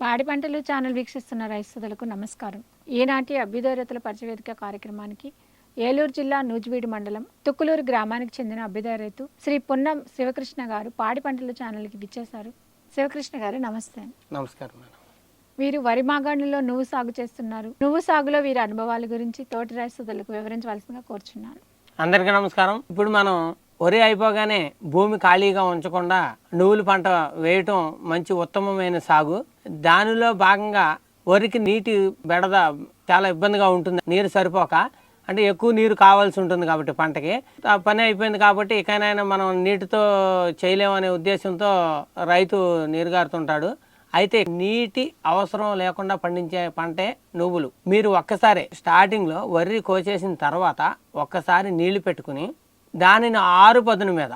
పాడి పంటలు ఛానల్ వీక్షిస్తున్న రైతులకు నమస్కారం. ఈనాటి అభ్యుదయ రైతుల పరిచయవేదిక కార్యక్రమానికి ఏలూరు జిల్లా నూజివీడు మండలం తుక్కులూరు గ్రామానికి చెందిన అభ్యుదయ రైతు శ్రీ పొన్నం శివకృష్ణ గారు పాడి పంటల ఛానల్కి విచ్చేశారు. శివకృష్ణ గారు నమస్తే. నమస్కారం వీరు వరి మాగాణిలో నువ్వు సాగు చేస్తున్నారు. నువ్వు సాగులో వీరి అనుభవాల గురించి తోటి రైతులకు వివరించవలసిందిగా కోరుచున్నాను. అందరికీ నమస్కారం. ఇప్పుడు మనం వరి అయిపోగానే భూమి ఖాళీగా ఉంచకుండా నువ్వుల పంట వేయటం మంచి ఉత్తమమైన సాగు. దానిలో భాగంగా వరికి నీటి బెడద చాలా ఇబ్బందిగా ఉంటుంది. నీరు సరిపోక అంటే ఎక్కువ నీరు కావాల్సి ఉంటుంది కాబట్టి పంటకి. ఆ పని అయిపోయింది కాబట్టి ఇకనైనా మనం నీటితో చేయలేమనే ఉద్దేశంతో రైతు నీరుగారుతుంటాడు అయితే నీటి అవసరం లేకుండా పండించే పంటే నువ్వులు. మీరు ఒక్కసారి స్టార్టింగ్లో వరి కోసేసిన తర్వాత ఒక్కసారి నీళ్ళు పెట్టుకుని దానిని ఆరు పదును మీద.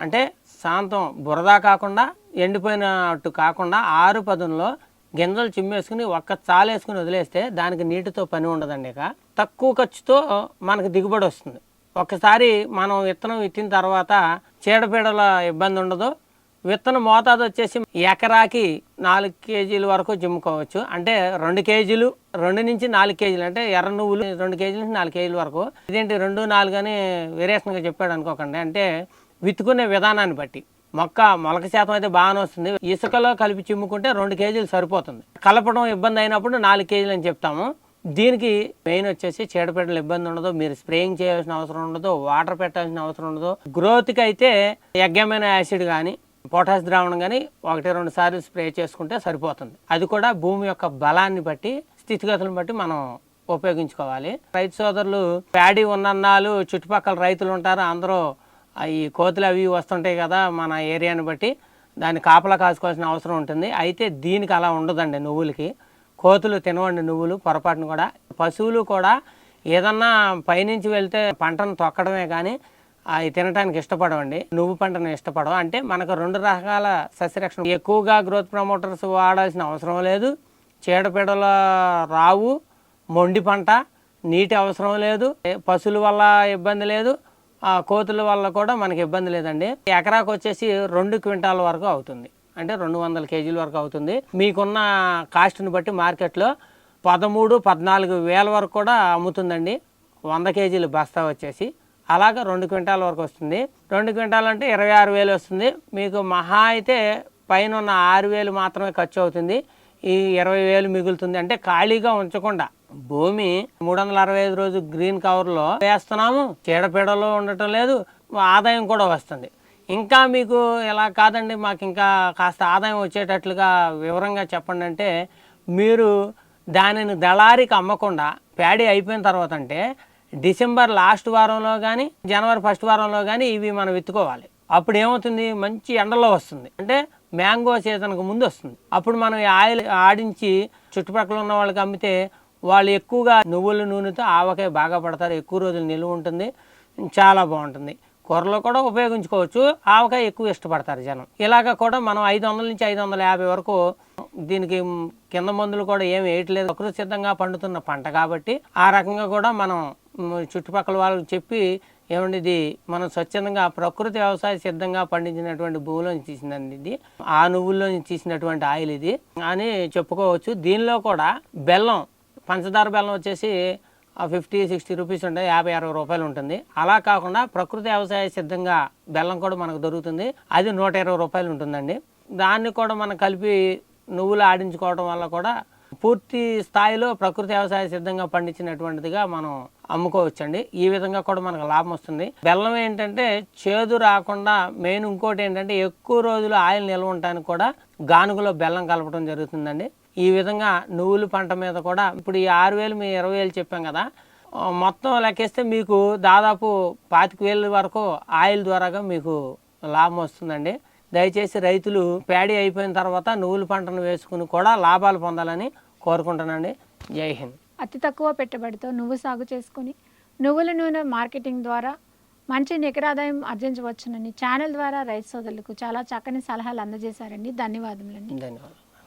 అంటే శాంతం బురద కాకుండా ఎండిపోయినట్టు కాకుండా ఆరు పదునులో గింజలు చిమ్మేసుకుని ఒక్క చాలేసుకుని వదిలేస్తే దానికి నీటితో పని ఉండదండి ఇక. తక్కువ ఖర్చుతో మనకు దిగుబడి వస్తుంది. ఒకసారి మనం విత్తనం ఇచ్చిన తర్వాత చీడపీడల ఇబ్బంది ఉండదు. విత్తన మోతాదు వచ్చేసి ఎకరాకి నాలుగు కేజీల వరకు జిమ్ముకోవచ్చు అంటే రెండు కేజీలు రెండు నుంచి నాలుగు కేజీలు అంటే ఎర్ర నువ్వులు రెండు కేజీల నుంచి నాలుగు కేజీల వరకు. ఇదేంటి రెండు నాలుగు అని వేరియేషన్గా చెప్పాడు అనుకోకండి. అంటే విత్తుకునే విధానాన్ని బట్టి. మొక్క మొలక శాతం అయితే బాగానే వస్తుంది. ఇసుకలో కలిపి చిమ్ముకుంటే రెండు కేజీలు సరిపోతుంది. కలపడం ఇబ్బంది అయినప్పుడు నాలుగు కేజీలు అని చెప్తాము. దీనికి మెయిన్ వచ్చేసి చీడపీడలు ఇబ్బంది ఉండదు. మీరు స్ప్రేయింగ్ చేయాల్సిన అవసరం ఉండదు. వాటర్ పెట్టాల్సిన అవసరం ఉండదు. గ్రోత్కి అయితే యజ్ఞమైన యాసిడ్ కానీ పొటాష్ ద్రావణం కానీ ఒకటి రెండు సార్లు స్ప్రే చేసుకుంటే సరిపోతుంది. అది కూడా భూమి యొక్క బలాన్ని బట్టి స్థితిగతులను బట్టి మనం ఉపయోగించుకోవాలి. రైతు సోదరులు ప్యాడీ ఉన్నన్నాళ్ళు చుట్టుపక్కల రైతులు ఉంటారు. అందరూ ఈ కోతులు అవి వస్తుంటాయి కదా మన ఏరియాని బట్టి దాన్ని కాపలా కాసుకోవాల్సిన అవసరం ఉంటుంది. అయితే దీనికి అలా ఉండదండి నువ్వులకి. కోతులు తినవండి నువ్వులు పొరపాటును కూడా. పశువులు కూడా ఏదన్నా పైనుంచి వెళ్తే పంటను తొక్కడమే కానీ అవి తినడానికి ఇష్టపడవండి. నువ్వు పంటను ఇష్టపడవు. అంటే మనకు రెండు రకాల సస్యరక్షణ ఎక్కువగా గ్రోత్ ప్రమోటర్స్ వాడాల్సిన అవసరం లేదు. చీడపీడల రావు మొండి పంట నీటి అవసరం లేదు. పశువుల వల్ల ఇబ్బంది లేదు. ఆ కోతుల వల్ల కూడా మనకి ఇబ్బంది లేదండి. ఎకరాకు వచ్చేసి రెండు క్వింటాల వరకు అవుతుంది. అంటే రెండు వందల కేజీల వరకు అవుతుంది. మీకున్న కాస్ట్ని బట్టి మార్కెట్లో పదమూడు పద్నాలుగు వేల వరకు కూడా అమ్ముతుందండి. వంద కేజీలు బస్తా వచ్చేసి. అలాగా రెండు క్వింటాల వరకు వస్తుంది. రెండు క్వింటాల్ అంటే ఇరవై ఆరు వేలు వస్తుంది. మీకు మహా అయితే పైన ఉన్న ఆరు వేలు మాత్రమే ఖర్చు అవుతుంది. ఈ ఇరవై వేలు మిగులుతుంది. అంటే ఖాళీగా ఉంచకుండా భూమి మూడు వందల అరవై ఐదు రోజు గ్రీన్ కవర్లో వేస్తున్నాము. చీడపీడలో ఉండటం లేదు. ఆదాయం కూడా వస్తుంది. ఇంకా మీకు ఎలా కాదండి. మాకు ఇంకా కాస్త ఆదాయం వచ్చేటట్లుగా వివరంగా చెప్పండి అంటే మీరు దానిని దళారికి అమ్మకుండా ప్యాడీ అయిపోయిన తర్వాత అంటే డిసెంబర్ లాస్ట్ వారంలో కానీ జనవరి ఫస్ట్ వారంలో కానీ ఇవి మనం విత్తుకోవాలి. అప్పుడు ఏమవుతుంది? మంచి ఎండలో వస్తుంది. అంటే మ్యాంగో సీజన్కి ముందు వస్తుంది. అప్పుడు మనం ఈ ఆయిల్ ఆడించి చుట్టుపక్కల ఉన్న వాళ్ళకి అమ్మితే వాళ్ళు ఎక్కువగా నువ్వుల నూనెతో ఆవకాయ బాగా పడతారు. ఎక్కువ రోజులు నిలువ ఉంటుంది. చాలా బాగుంటుంది. కూరలో కూడా ఉపయోగించుకోవచ్చు. ఆవకాయ ఎక్కువ ఇష్టపడతారు జనం. ఇలాగ కూడా మనం ఐదు వందల నుంచి ఐదు వందల యాభై వరకు దీనికి కింద మందులు కూడా ఏమి వేయట్లేదు. ప్రకృతి సిద్ధంగా పండుతున్న పంట కాబట్టి ఆ రకంగా కూడా మనం చుట్టుపక్కల వాళ్ళకి చెప్పి ఏమండి ఇది మనం స్వచ్ఛందంగా ప్రకృతి వ్యవసాయ సిద్ధంగా పండించినటువంటి భూమిలో తీసిందండి ఇది. ఆ నువ్వుల్లో నుంచి తీసినటువంటి ఆయిల్ ఇది. అని చెప్పుకోవచ్చు. దీనిలో కూడా బెల్లం పంచదార బెల్లం వచ్చేసి ఫిఫ్టీ సిక్స్టీ రూపీస్ ఉంటుంది యాభై అరవై రూపాయలు ఉంటుంది. అలా కాకుండా ప్రకృతి వ్యవసాయ సిద్ధంగా బెల్లం కూడా మనకు దొరుకుతుంది. అది నూట ఇరవై రూపాయలు ఉంటుందండి. దాన్ని కూడా మనం కలిపి నువ్వులు ఆడించుకోవడం వల్ల కూడా పూర్తి స్థాయిలో ప్రకృతి వ్యవసాయ సిద్ధంగా పండించినటువంటిదిగా మనం అమ్ముకోవచ్చండి. ఈ విధంగా కూడా మనకు లాభం వస్తుంది. బెల్లం ఏంటంటే చేదు రాకుండా మెయిన్ ఇంకోటి ఏంటంటే ఎక్కువ రోజులు ఆయిల్ నిల్వ ఉండటానికి కూడా గానుగలో బెల్లం కలపడం జరుగుతుందండి. ఈ విధంగా నువ్వుల పంట మీద కూడా ఇప్పుడు ఈ ఆరు వేలు మీ ఇరవై వేలు చెప్పాం కదా మొత్తం లెక్కేస్తే మీకు దాదాపు పాతిక వేల వరకు ఆయిల్ ద్వారాగా మీకు లాభం వస్తుందండి. దయచేసి రైతులు ప్యాడీ అయిపోయిన తర్వాత నువ్వుల పంటను వేసుకుని కూడా లాభాలు పొందాలని కోరుకుంటానండి జై హింద్. అతి తక్కువ పెట్టుబడితో నువ్వు సాగు చేసుకుని నువ్వుల నూనె మార్కెటింగ్ ద్వారా మంచి నికరాదాయం ఆర్జించవచ్చునని ఛానల్ ద్వారా రైతు సోదరులకు చాలా చక్కని సలహాలు అందజేశారండి. ధన్యవాదములండి. ధన్యవాదాలు.